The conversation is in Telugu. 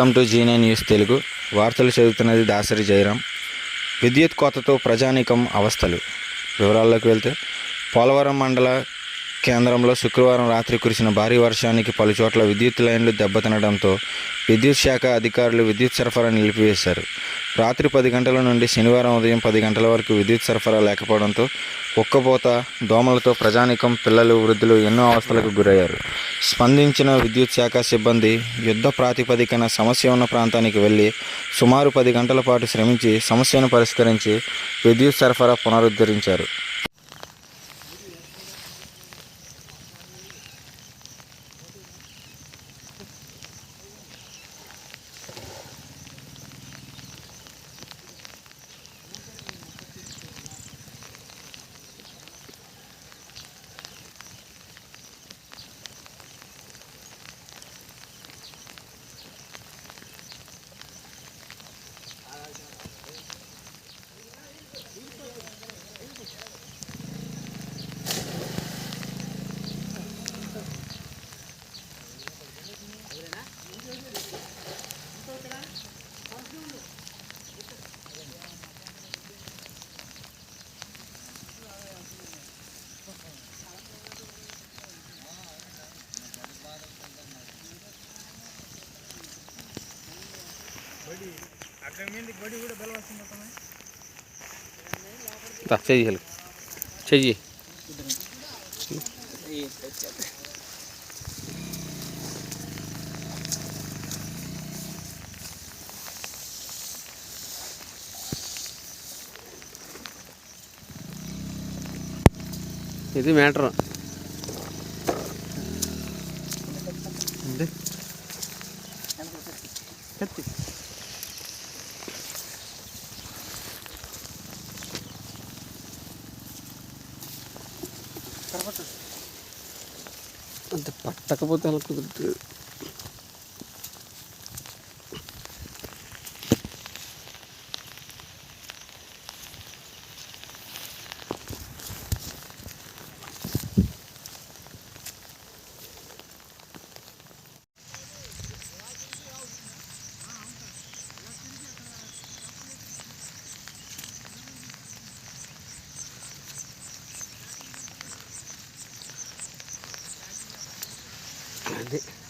Welcome to Zee news Telugu. వార్తలు చదువుతున్నది దాసరి జయరాం. విద్యుత్ కోతతో ప్రజానీకం అవస్థలు. వివరాల్లోకి వెళ్తే పోలవరం మండల కేంద్రంలో శుక్రవారం రాత్రి కురిసిన భారీ వర్షానికి పలు చోట్ల విద్యుత్ లైన్లు దెబ్బతినడంతో విద్యుత్ శాఖ అధికారులు విద్యుత్ సరఫరా నిలిపివేశారు. రాత్రి పది గంటల నుండి శనివారం ఉదయం పది గంటల వరకు విద్యుత్ సరఫరా లేకపోవడంతో ఒక్కపోత దోమలతో ప్రజానికం పిల్లలు వృద్ధులు ఎన్నో అవస్థలకు గురయ్యారు. స్పందించిన విద్యుత్ శాఖ సిబ్బంది యుద్ధ ప్రాతిపదికన సమస్య ఉన్న ప్రాంతానికి వెళ్ళి సుమారు పది గంటల పాటు శ్రమించి సమస్యను పరిష్కరించి విద్యుత్ సరఫరా పునరుద్ధరించారు. చెయ్యి హెల్ప్. చెయ్యి. ఇది మ్యాటర్. అంత పట్టకపోతే అలా కుదురుతుంది. it.